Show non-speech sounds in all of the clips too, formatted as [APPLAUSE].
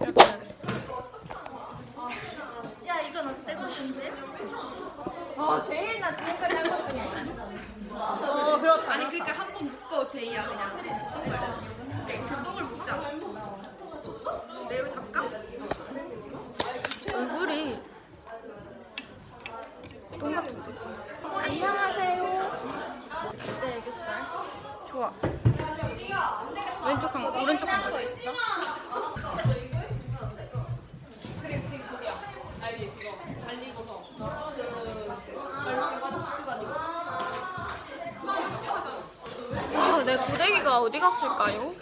이렇게 해야겠어. 어, 그렇다. 아니, 그러니까 한 번 묶어, 제이야, 그냥. 똥을. 네, 그 똥을 묶자. 내 여기 잡까? 얼굴이 똥 같은데. 안녕하세요. 네, 애교살. 좋아. 왼쪽 한 거, 오른쪽 한 거. 어디 갔을까요?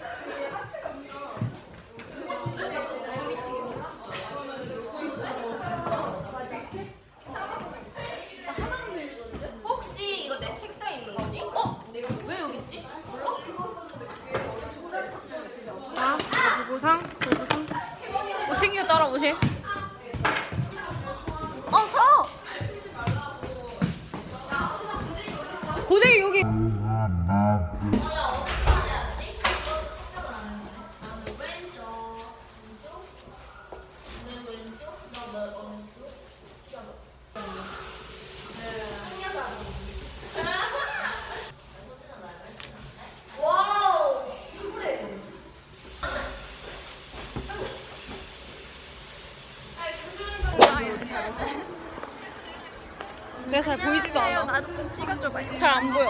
내가 잘 보이지도 않아. 나도 좀 찍어줘봐요. 잘 안 보여.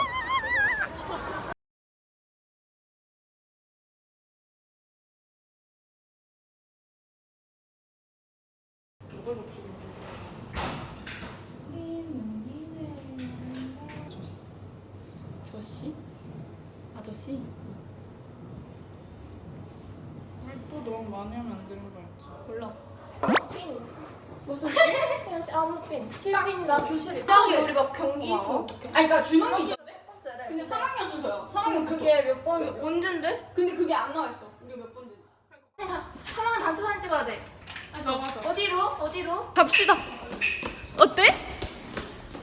2학년 첫 번째래. 근데 3학년 순서야. 3학년 그게 그게 몇 번? 언젠데? 근데 그게 안 나와 있어. 우리 몇 번인지. 3학년 단체 사진 찍어야 돼. 맞아. 어디로? 어디로? 갑시다. 어때?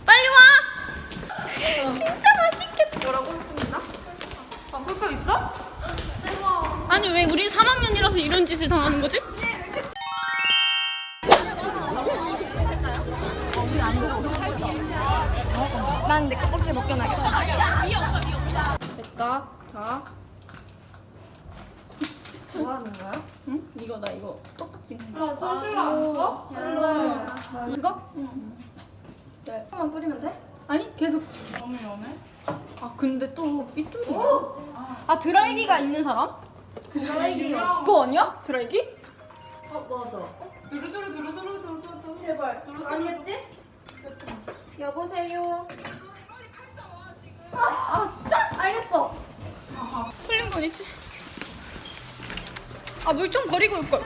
빨리 와. 어. 진짜 맛있겠다. 뭐라고 했습니다. 아, 꿀밤 있어? 아니 왜 우리 3학년이라서 이런 짓을 당하는 거지? 난내 껍질 벗겨놔야겠다. 됐다. 자, 뭐 하는 거야? 응? 이거 나 이거 똑딱지. 아, 또 써? 이거? 응. 네. 한번 뿌리면 돼? 아니 계속. 너무 연해? 아 근데 또 삐뚤이. 아 드라이기가 있는 사람? 드라이기요. 그거 아니야? 드라이기? 어, 맞아. 두루두루 두루두루 두루두루 제발. 아니겠지? 여보세요. 아, 아, 진짜? 알겠어. 흘린 건 있지. 아 물 좀 버리고 올 걸.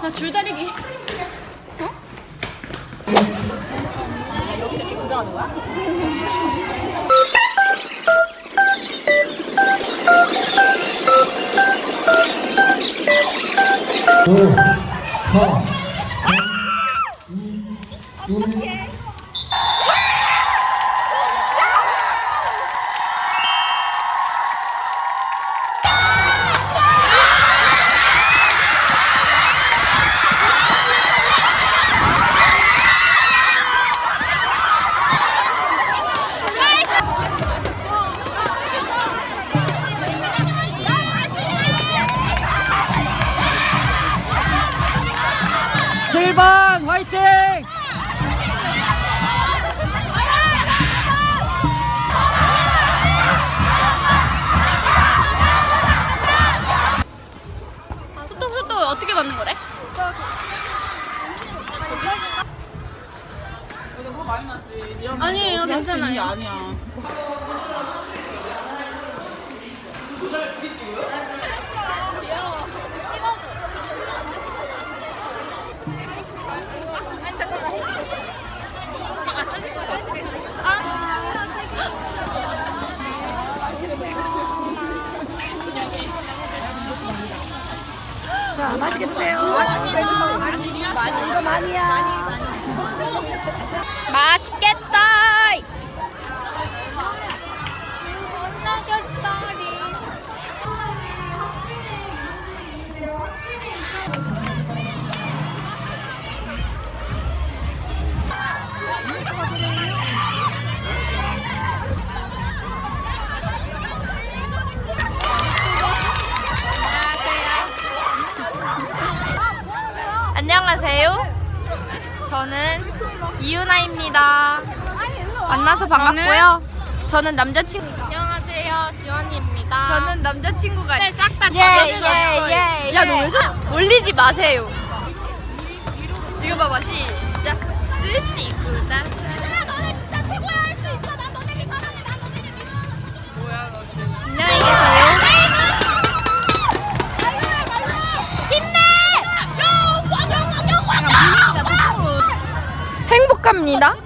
나 줄다리기. 어? 오, 사, 근데 뭐 많이 났지. 아니에요, 괜찮아요. 아니야. 자, 맛있게 드세요. 아, 이거 많이야. 맛있겠다. 만나서 반갑고요. 저는 남자친구. 안녕하세요, 지원입니다. 저는 남자친구가 네, 싹다 예. 예, 예. 야, 너왜 저래? 올리지 마세요. 이거 봐봐, 시작. 스시. 안녕히 계세요. 행복합니다.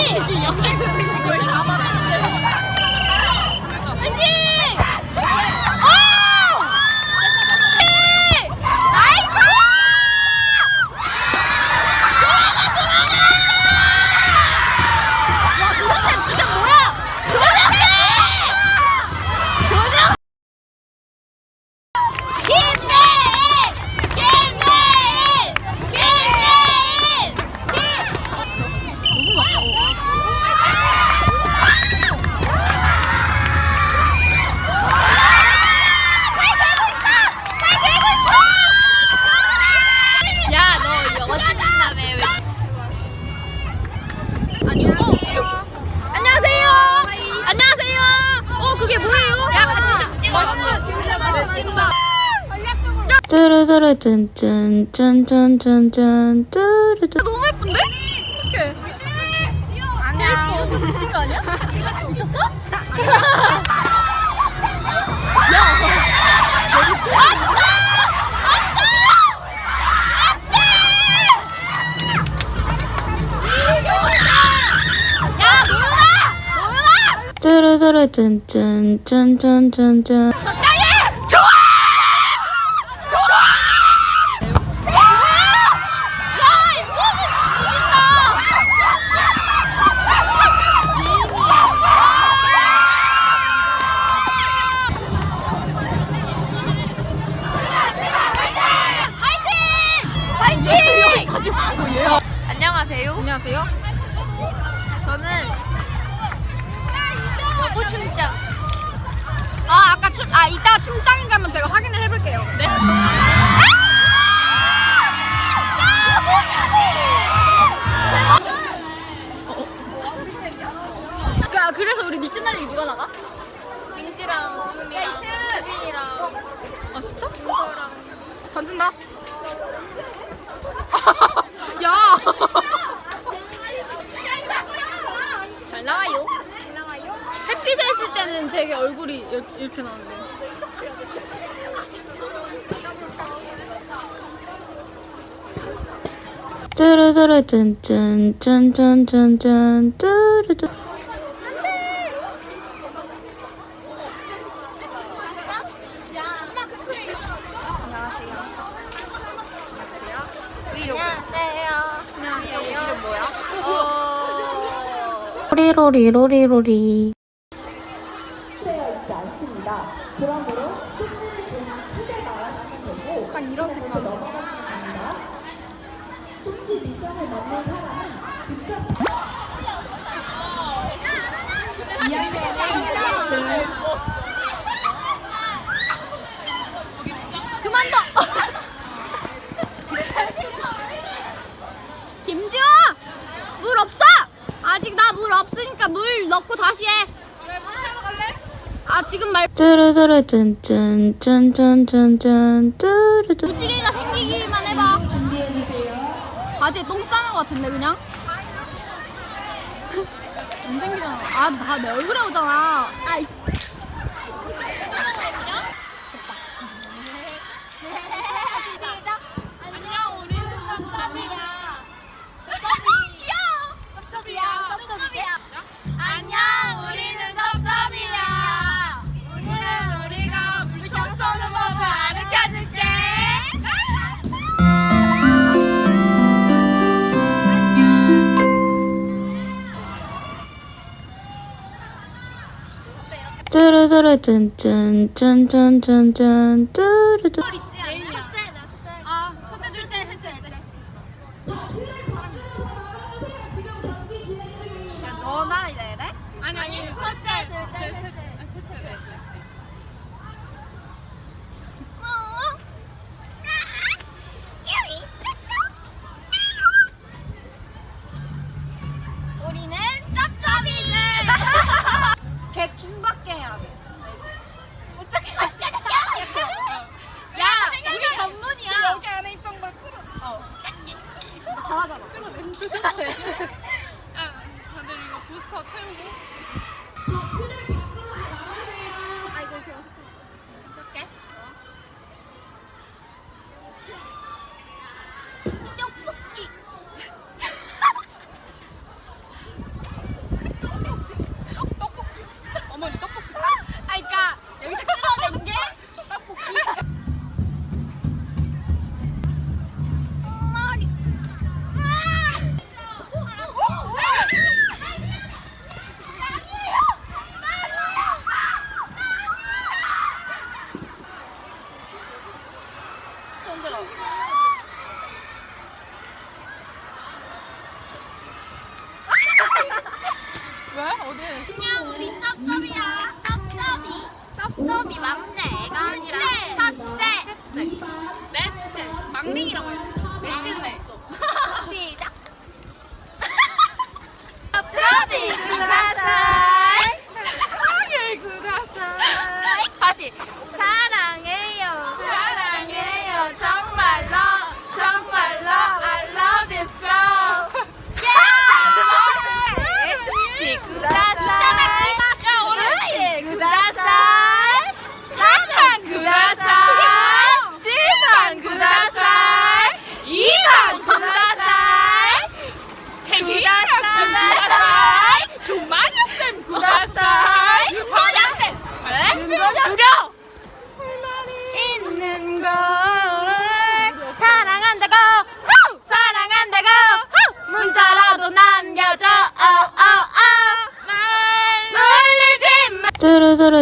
哎，你这个。 뚜루뚜루 짠짠 짠짠 짠짠 뚜루뚜. 너무 예쁜데? 어떡해. 아니야. 미친 거 아니야? 미쳤어? 뚜루뚜루 짠짠 짠짠 짠짠. 안녕하세요. 누가 나가? 민지랑 지금이랑 수빈이랑 아 진짜? 던진다. [LAUGHS] 야. 잘 나와요. 잘 나와요. 햇빛에 있을 때는 되게 얼굴이 이렇게, 이렇게 나오는데. 뚜루뚜루 짠짠짠짠짠짠 뚜루뚜. 안녕하세요. 이름 뭐야? 어. 로리로리 로리로리. 약간 이런 색깔. 그만둬. 김지호, 물 없어. 아직 나 물 없으니까 물 넣고 다시 해. 아 지금 말 뚜루뚜루 짠짠 짠짠 짠짠 뚜루뚜. 무지개가 생기기만 해봐. 바지에 똥 싸는 것 같은데 그냥? 안 생기잖아. 아, 다내 얼굴에 오잖아. 아이. 됐 뚜르든 짠짠짠짠짠 뚜르든 아, 다들 이거 부스터 채우고?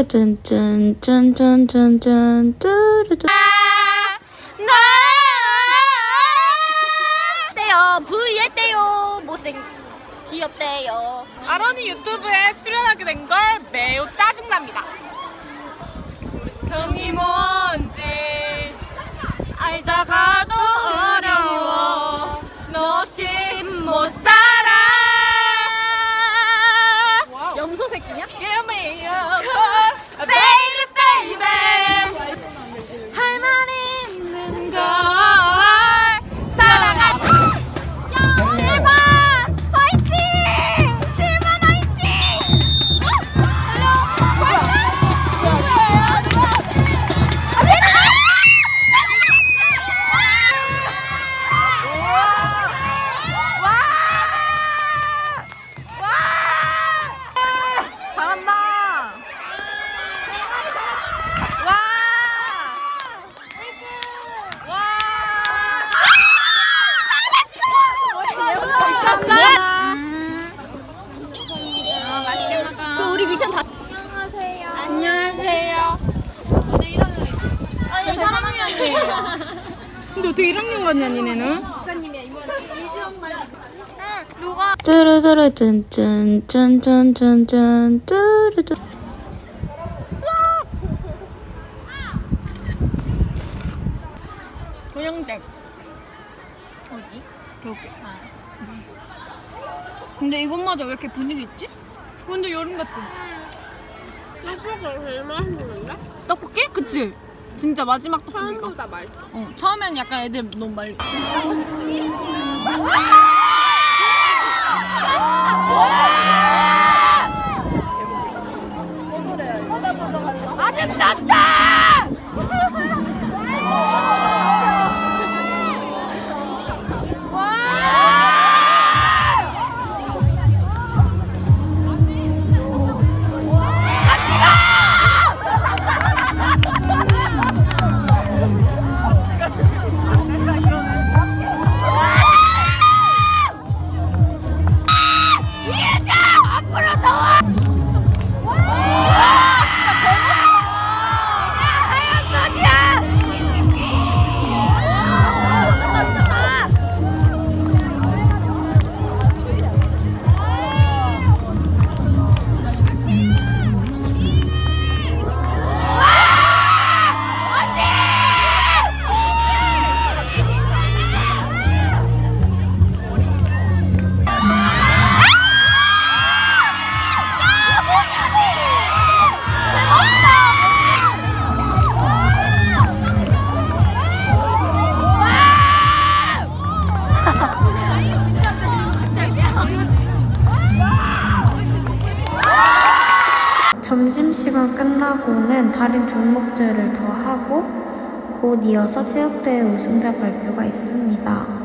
짠짠짠짠짠짠짠 뚜루뚜 아, 나대요 부였대요. 못생 귀엽대요. 아론이 유튜브에 출연하게 된 걸 매우 짜증납니다. 정이모. 13년 이내는 뚜루뚜루 짠짠 짠짠 짠짠 뚜루뚜 조영댁 어디? 저기 아. 근데 이것마저 왜 이렇게 분위기 있지? 완전 여름 같지? 떡볶이 제일 맛있는데? 떡볶이? 그치? 진짜 마지막 처음보다 말. 어, 처음엔 약간 애들 너무 말. 不能走啊！ 다른 종목들을 더 하고 곧 이어서 체육대회 우승자 발표가 있습니다.